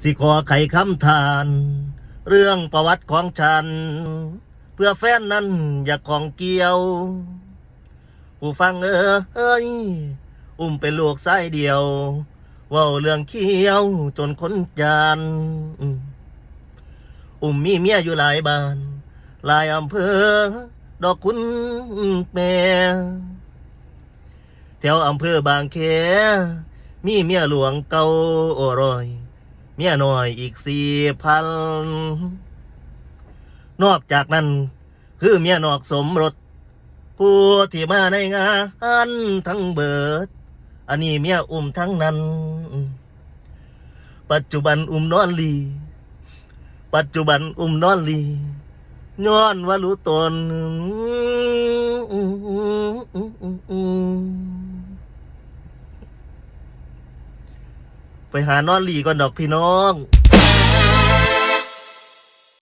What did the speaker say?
สิขอไขคำทาน เรื่องประวัติของฉัน เพื่อแฟนนั้นอยากของเกี่ยว ผู้ฟังเอ้ยอุ้มเป็นลูกไส้เดียวว่าเรื่องเขี้ยวจนคนจานอุ้มมีเมียอยู่หลายบ้าน หลายอำเภอ ดอกคุณแม่แถวอำเภอบางแคมีเมียหลวงเก่าอร่อย เมียน้อยอีกสี่พันนอกจากนั้น คือเมียนอกสมรสผู้ที่มาในงานทั้งเบิด อันนี้เมียอุ้มทั้งนั้น ปัจจุบันอุ้มนอนลี ปัจจุบันอุ้มนอนลีย้อนว่ารู้ตน ไปหานอนลีก่อนดอกพี่น้อง